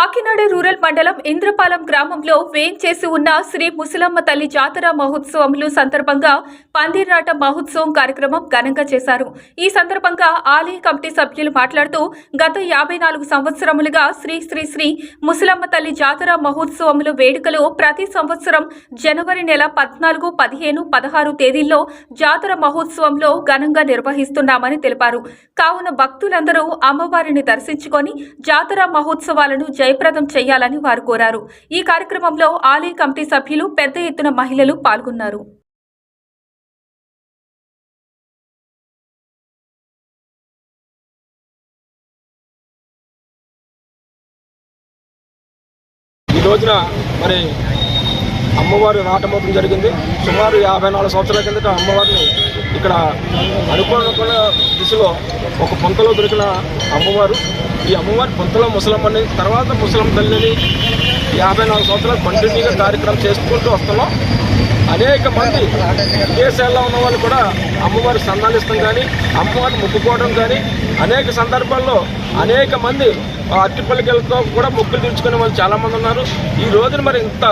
Kakinada rural మండలం ఇంద్రపాలెం గ్రామంలో వేంచేసి ఉన్న శ్రీ ముసలమ్మ తల్లి జాతర మహోత్సవములు సందర్భంగా పందిరాట మహోత్సవం కార్యక్రమం ఘనంగా చేశారు. ఈ సందర్భంగా ఆలయ కమిటీ సభ్యులు మాట్లాడుతూ గత యాభై నాలుగు సంవత్సరములుగా శ్రీ శ్రీ శ్రీ ముసలమ్మ తల్లి జాతర మహోత్సవములు వేడుకలు ప్రతి సంవత్సరం జనవరి నెల పద్నాలుగు పదిహేను పదహారు తేదీల్లో జాతర మహోత్సవంలో ఘనంగా నిర్వహిస్తున్నామని తెలిపారు. కావున భక్తులందరూ అమ్మవారిని దర్శించుకొని జాతర మహోత్సవాలను జయప్రదం చేయాలని వారు కోరారు. ఈ కార్యక్రమంలో ఆలయ కమిటీ సభ్యులు పెద్ద ఎత్తున మహిళలు పాల్గొన్నారు. ఈ రోజున మరి అమ్మవారి నాటమోపం జరిగింది. సుమారు యాభై నాలుగు సంవత్సరాల కిందట అమ్మవారిని ఇక్కడ అనుకోనుకున్న దిశలో ఒక పొంతలో దొరికిన అమ్మవారు. ఈ అమ్మవారి పొంతలో ముసలమ్మని తర్వాత ముసలమ్మ తల్లిని యాభై నాలుగు సంవత్సరాలు కంటిన్యూగా కార్యక్రమం చేసుకుంటూ వస్తున్నాం. అనేక మంది విదేశాల్లో ఉన్న వాళ్ళు కూడా అమ్మవారి సందాలిస్తాం కానీ అమ్మవారిని ముక్కుకోవడం కానీ అనేక సందర్భాల్లో అనేక మంది అట్టిపల్లికలతో కూడా మొక్కులు తీర్చుకునే వాళ్ళు చాలామంది ఉన్నారు. ఈ రోజున మరి ఇంత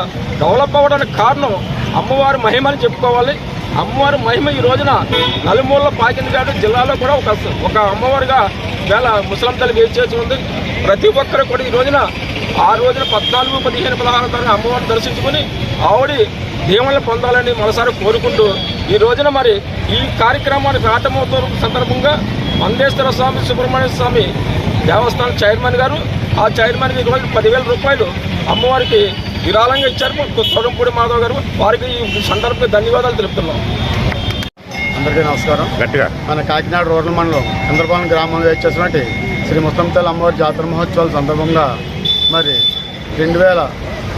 డెవలప్ అవ్వడానికి కారణం అమ్మవారి మహిమని చెప్పుకోవాలి. అమ్మవారి మహిమ ఈ రోజున నలుమూలలో పాకింది కాబట్టి జిల్లాలో కూడా ఒక ఒక అమ్మవారిగా వేళ ముసలం తల్లి వేచేసి ఉంది? ప్రతి ఒక్కరు కూడా ఈ రోజున ఆ రోజున పద్నాలుగు పదిహేను పదహారు తారీఖు అమ్మవారిని దర్శించుకుని ఆవిడి దీవెనలు పొందాలని మనసారి కోరుకుంటూ ఈ రోజున మరి ఈ కార్యక్రమానికి రాటమవుతున్న సందర్భంగా మందేశ్వర స్వామి సుబ్రహ్మణ్య స్వామి దేవస్థానం చైర్మన్ గారు ఆ చైర్మన్కి ఈరోజు పదివేల రూపాయలు అమ్మవారికి విరాళంగా ఇచ్చారు. తోడంపూడి మాధవ్ గారు. వారికి ఈ సందర్భంగా ధన్యవాదాలు తెలుపుతున్నాం. అందరికీ నమస్కారం. గట్టిగా. మన కాకినాడ రూరల్ మండలం చంద్రపాలెం గ్రామంలో వచ్చేసినటువంటి శ్రీ ముస్తంతల్ అమ్మవారి జాతర మహోత్సవాల సందర్భంగా మరి రెండు వేల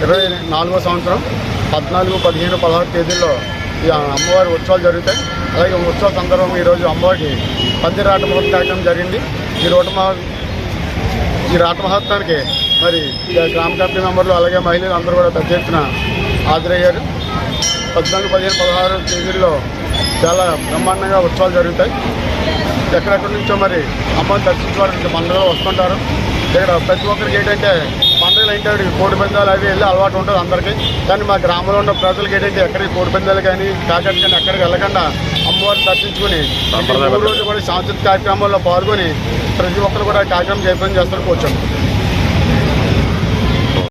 ఇరవై నాలుగో సంవత్సరం పద్నాలుగు పదిహేను పదహారు తేదీల్లో ఈ అమ్మవారి ఉత్సవాలు జరుగుతాయి. అలాగే ఉత్సవ సందర్భంగా ఈరోజు అమ్మవారికి పందిరాట మహోత్సవ కార్యక్రమం జరిగింది. ఈ రోట మహో ఈ రాట మహోత్సవానికి మరి గ్రామ కమిటీ మెంబర్లు అలాగే మహిళలు అందరూ కూడా పెద్ద ఎత్తున హాజరయ్యారు. పద్నాలుగు పదిహేను పదహారు తేదీల్లో చాలా బ్రహ్మాండంగా ఉత్సవాలు జరుగుతాయి. ఎక్కడెక్కడి నుంచో మరి అమ్మని దర్శించుకోవడానికి పండుగలు వస్తుంటారు. ఇక్కడ ప్రతి ఒక్కరికి ఏంటంటే పండుగలు ఏంటంటే కోడి పందాలు అవి వెళ్ళి అలవాటు ఉంటుంది అందరికీ. కానీ మా గ్రామంలో ఉన్న ప్రజలకి ఏంటంటే ఎక్కడికి కోడి పందాలు కానీ కాకటి కానీ ఎక్కడికి వెళ్ళకుండా అమ్మవారిని దర్శించుకుని మూడు రోజులు కూడా సాంస్కృతిక కార్యక్రమాల్లో పాల్గొని ప్రతి ఒక్కరు కూడా కార్యక్రమం జయప్రదం చేస్తారు కూర్చోండి.